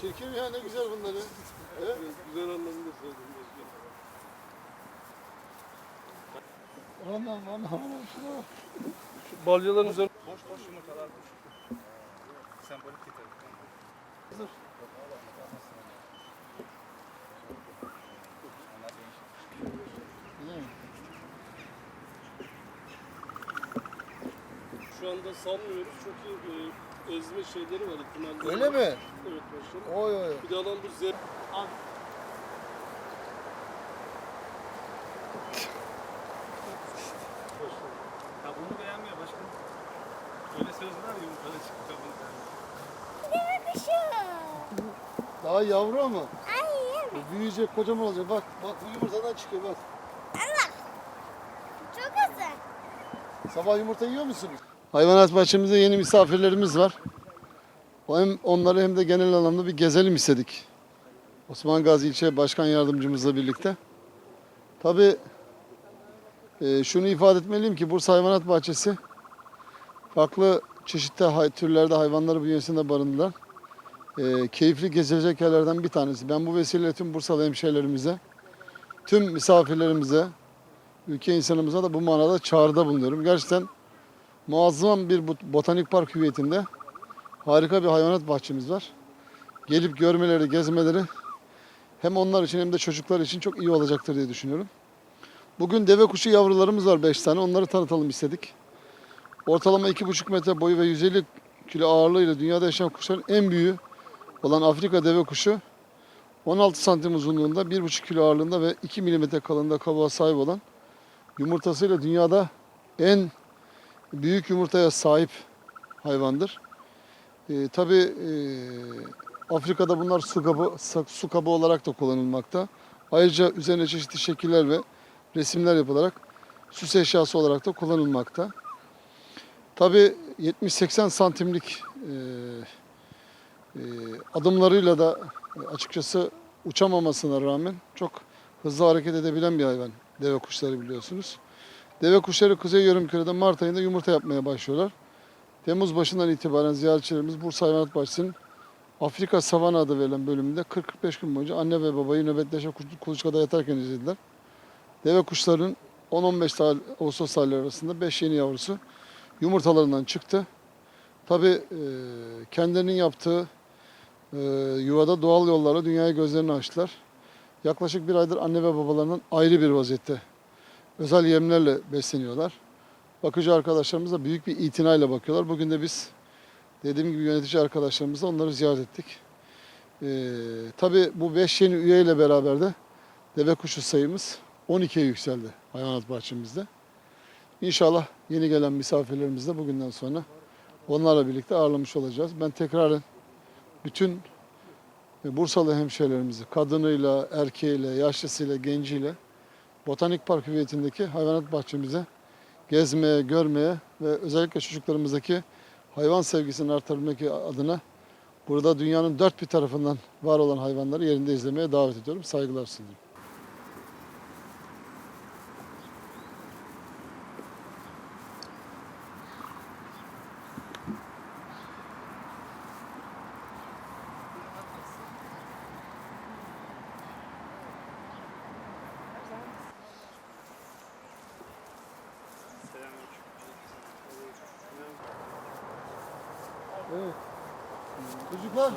Çirkin ya ne güzel bunları. Evet. Güzel anlamında söyledim. Anam anam anam şuna bak. Şu balyaların üzerine Boş boş yumurtalar boş. Sembolik getirdik. Hazır. Şu anda sanmıyoruz çünkü e, ezme şeyleri var ihtimalleri. Öyle var. mi? Evet başkanım. Oy oy. Bir de alan bu zer... Ya bunu beğenmiyor başkanım. Öyle söz var ya yumurtada çıktı bunu beğenmiyor. Daha yavru ama. Bu büyüyecek kocaman olacak. Bak bak bu yumurtadan çıkıyor bak. Çok güzel. Sabah yumurta yiyor musunuz? Hayvanat bahçemizde yeni misafirlerimiz var. Hem onları hem de genel anlamda bir gezelim istedik. Osman Gazi İlçe Başkan Yardımcımızla birlikte. Tabii e, şunu ifade etmeliyim ki Bursa Hayvanat Bahçesi farklı çeşitli türlerde hayvanları bünyesinde barındıran e, keyifli gezilecek yerlerden bir tanesi. Ben bu vesileyle tüm Bursalı hemşehrilerimize, tüm misafirlerimize, ülke insanımıza da bu manada çağrıda bulunuyorum. Gerçekten muazzam bir bot- botanik park hüviyetinde harika bir hayvanat bahçemiz var. Gelip görmeleri, gezmeleri hem onlar için hem de çocuklar için çok iyi olacaktır diye düşünüyorum. Bugün deve kuşu yavrularımız var 5 tane. Onları tanıtalım istedik. Ortalama 2,5 metre boyu ve 150 kilo ağırlığıyla dünyada yaşayan kuşların en büyüğü olan Afrika deve kuşu 16 santim uzunluğunda, 1,5 kilo ağırlığında ve 2 milimetre kalınlığında kabuğa sahip olan yumurtasıyla dünyada en büyük yumurtaya sahip hayvandır. Ee, Tabi Afrika'da bunlar su kabı, su kabı olarak da kullanılmakta. Ayrıca üzerine çeşitli şekiller ve resimler yapılarak süs eşyası olarak da kullanılmakta. Tabi 70-80 santimlik e, e, adımlarıyla da e, açıkçası uçamamasına rağmen çok hızlı hareket edebilen bir hayvan deve kuşları biliyorsunuz. Deve kuşları Kuzey Yarımküre'de Mart ayında yumurta yapmaya başlıyorlar. Temmuz başından itibaren ziyaretçilerimiz Bursa Hayvanat Bahçesi'nin Afrika Savana adı verilen bölümünde 40-45 gün boyunca anne ve babayı nöbetleşe kuluçkada yatarken izlediler. Deve kuşlarının 10-15 tane Ağustos ayları arasında 5 yeni yavrusu yumurtalarından çıktı. Tabi kendilerinin yaptığı e, yuvada doğal yollarla dünyaya gözlerini açtılar. Yaklaşık bir aydır anne ve babalarından ayrı bir vaziyette özel yemlerle besleniyorlar. Bakıcı arkadaşlarımız da büyük bir itinayla bakıyorlar. Bugün de biz dediğim gibi yönetici arkadaşlarımızla onları ziyaret ettik. Ee, tabii bu 5 yeni üyeyle beraber de deve kuşu sayımız 12'ye yükseldi hayvanat bahçemizde. İnşallah yeni gelen misafirlerimizi de bugünden sonra onlarla birlikte ağırlamış olacağız. Ben tekraren bütün Bursalı hemşehrilerimizi kadınıyla, erkeğiyle, yaşlısıyla, genciyle Botanik Park hüviyetindeki hayvanat bahçemize gezmeye, görmeye ve özellikle çocuklarımızdaki hayvan sevgisini artırmak adına burada dünyanın dört bir tarafından var olan hayvanları yerinde izlemeye davet ediyorum. Saygılar sunuyorum. Çocuklar